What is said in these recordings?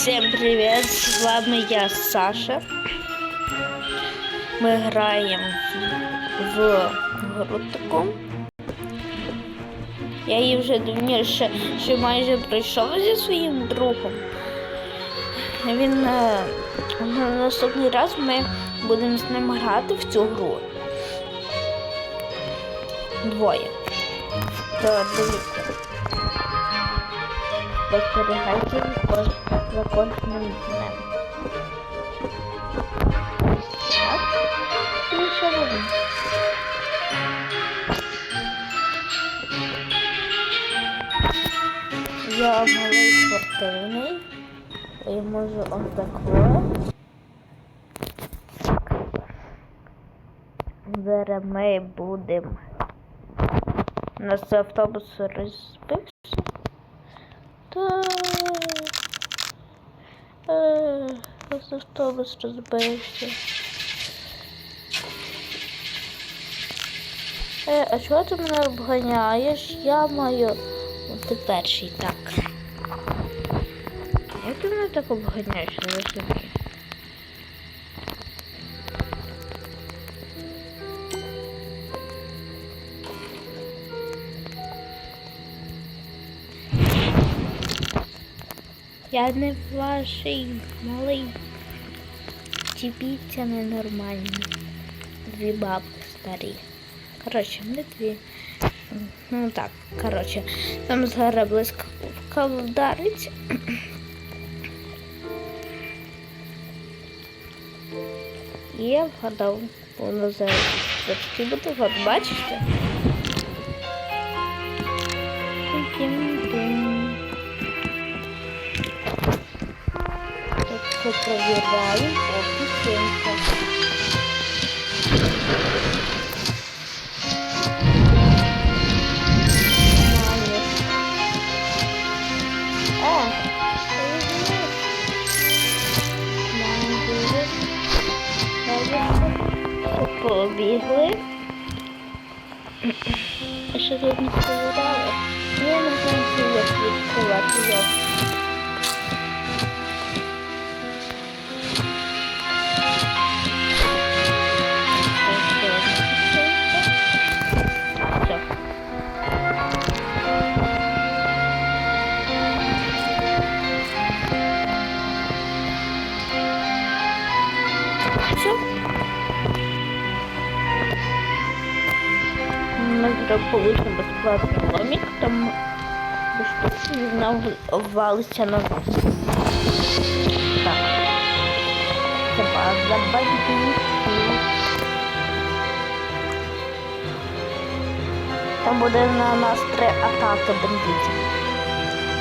Всем привет! З вами я Саша. Ми граємо в гру таку. Я її вже давніше ще майже пройшов зі своїм другом. Він е, на наступний раз ми будемо з ним грати в цю гру. Двоє. Дивіться. Спостерігайте кож- за кожним днем. Так. Що робимо? Я малий спортивний. І можу ось такого. Зараз ми будемо. У нас автобус розбився. Та ось автобус розбився. Е, а чого ти мене обганяєш? Я маю бути перший так. Як ти мене так обганяєш, не розумію? Я не ваший малий. Тіпіться ненормальні. Дві бабки старі. Коротше, ми дві. Ну так, коротше, там зараз блискавка вдарить. І я вгадав, воно зараз трошки буде, от бачите? Так, провіряю, описуємося. Має. Е, що ви робите? Добре. Побігли. А що тут не провіряли? Я не знаю, як відкривати його. Получимо безплатний ломік, там штуки нам валиться назад. Так. Це база бандитів. Там буде на нас три атаки бандитів.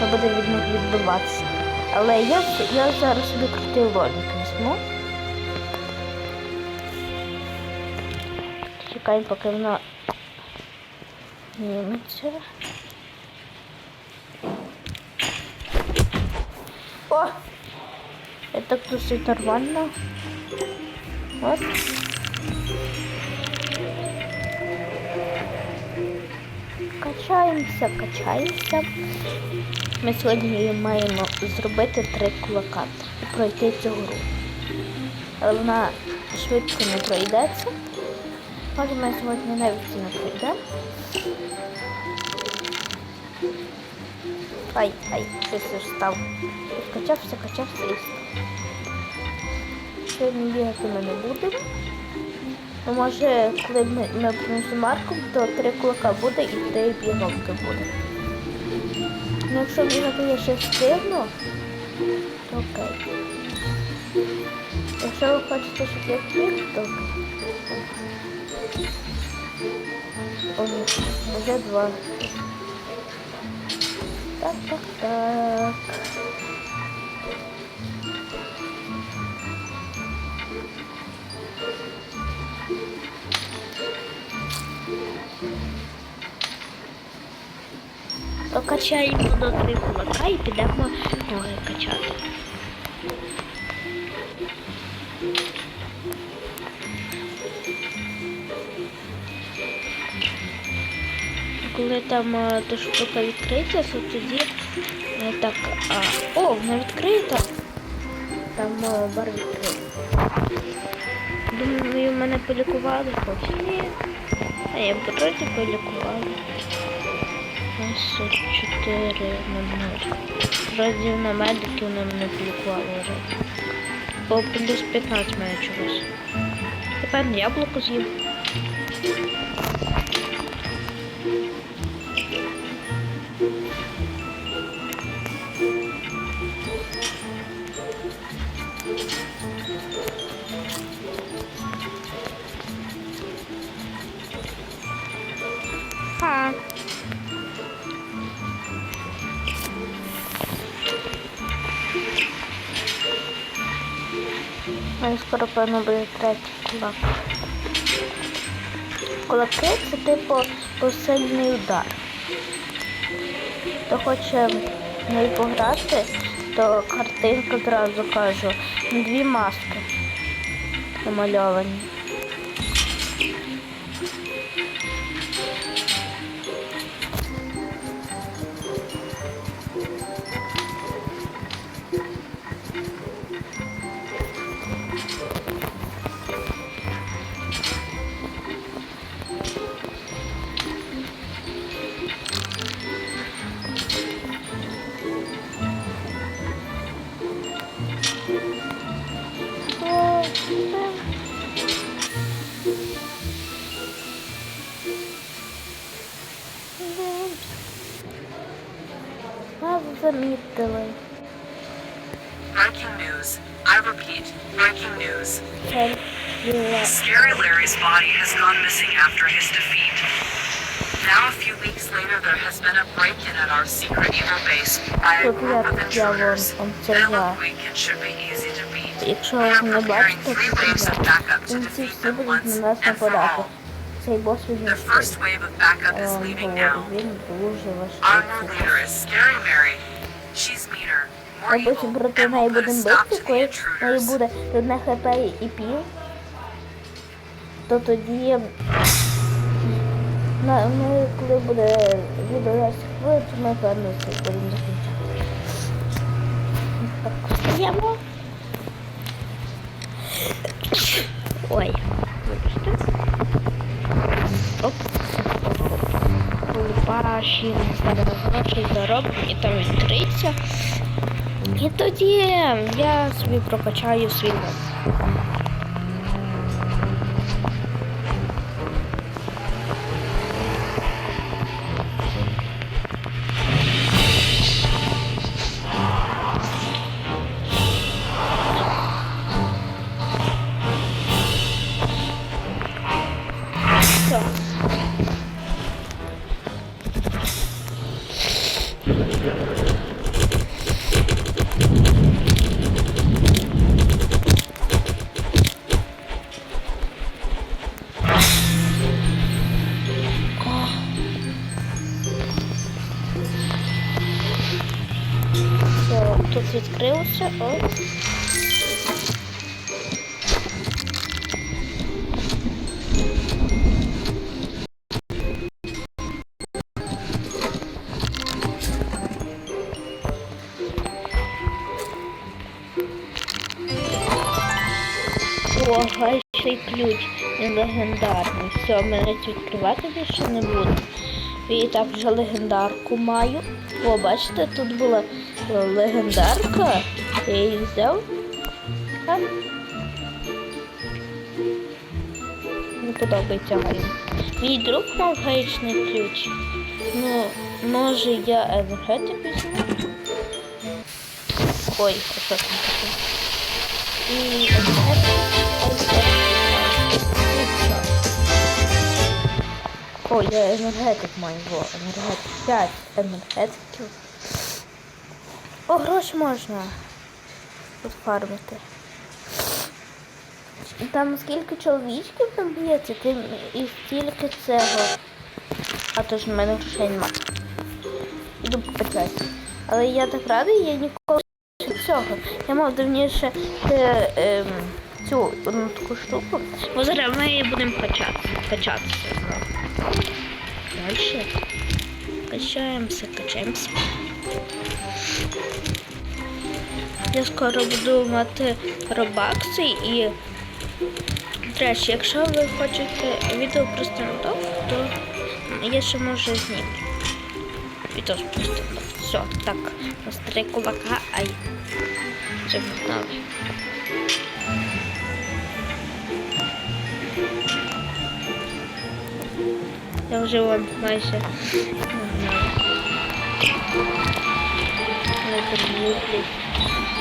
Ми буде від них відбиватися. Але я, я зараз собі крутий ломік візьму. Чекаємо, поки вона зніметься. О! Это досить нормально. Вот. Качаємося, качаємося. Ми сьогодні маємо зробити три кулака і пройти цю гру. Вона швидко не пройдеться. Може ми сьогодні не пройдемо. Ай, ай, щось я встав. Качався, качався і встав. Сьогодні бігати ми не будемо. Ну, може, коли ми, принесемо марку, то три кулака буде і три біговки буде. Ну, якщо бігати я ще встигну, то окей. Якщо ви хочете, щоб я встиг, то окей. Ні, два. Так, так, так. Покачаємо до три кулака і підемо ноги качати. Коли там е, та штука відкриється, то тоді е, так. А, о, вона відкрита. там о, бар відкрив. Думаю, мене полікували хоч. Ні. А я б вроді полікували. Ось 4 на 0. Вроді на медиків на мене полікували вже. Бо плюс 15 мене чогось. Тепер яблуко з'їв. А скоро певно буде третій кулак. Кулаки це типу посильний удар. Хто хоче в неї пограти, то картинка одразу кажу. Дві маски намальовані. Нас замітили. Breaking news. I repeat, breaking news. Це біла. Scary Larry's body has gone missing after his defeat. Now, a few weeks later, there has been a break-in at our secret evil base by a Тут group of я- я вон intruders. They обсервував. look weak and should be easy to beat. Якщо We ви are не preparing бачите, three то waves of я. backup to Він ці defeat всі them будуть once на нас and for нападати. all. Цей бос він The first wave of backup is Ем, leaving говорю, now. Він дуже Our new важкий. leader is Scary Mary. More потім проти неї будемо the коли неї буде одне хп і пів, то тоді на, ми, коли буде відео 10 хвилин, то ми певно будемо закінчати. Так, встаємо. Ой, вибачте. Оп. Лупаші, гроші заробимо і там відкриється. І тоді я собі прокачаю свій мод. Тут відкрилося. О. О, гай ще й ключ. Він легендарний. Все, мене відкривати більше не буду. І так вже легендарку маю. О, бачите, тут була легендарка. Я її взяв. А? Не подобається гай. Мій друг мав гаєчний ключ. Ну, може я енергетик візьму? Ой, а що там таке? І енергетик. О, я енергетик маю, енергетик. 5 енергетиків. О, гроші можна тут фармити. Там скільки чоловічків там б'ється, тим і стільки цього. А то ж в мене грошей нема. Іду покачати. Але я так радий, я ніколи не цього. Я мав давніше е, ем, цю одну таку штуку. Бо зараз ми будемо качатися. Качатися знову. Дальше. Качаемся, качаемся. Я скоро буду мати робакси і. Речі, якщо ви хочете відео про стендап, то я ще можу зняти. Відео про стендап. Все, так, на три кулака, ай. Вже ви знали. Я вже вон майже не знаю.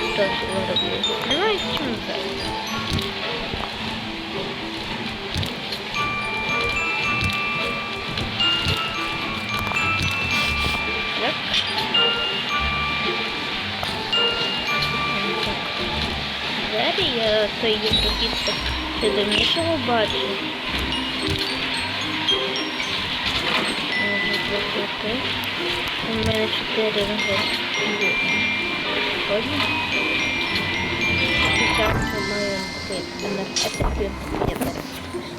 Ж я роблю? Немає чому зараз. Я той ще давнішого бачу. У мене чотири вже є. Сьогодні. Зараз ми маємо. Ні, зараз.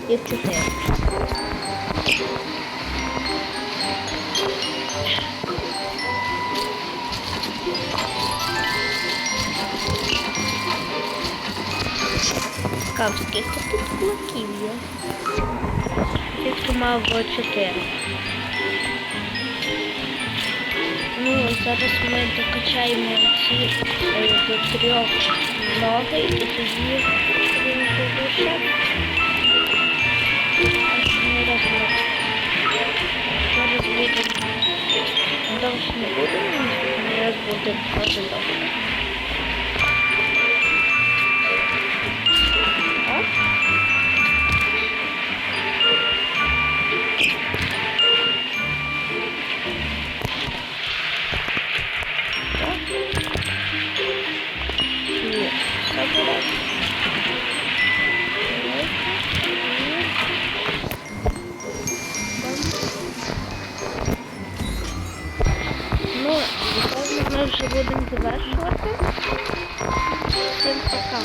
Їх чотири. Цікаво, скільки тут кулаків є? Тільки мав було чотири. Ну, зараз ми докачаємо ці е, до трьох ноги і тоді він буде. Зараз будемо довше не буде, наступний будемо буде дуже довше. Ну, напевно, ми вже будемо завершувати. Всім пока.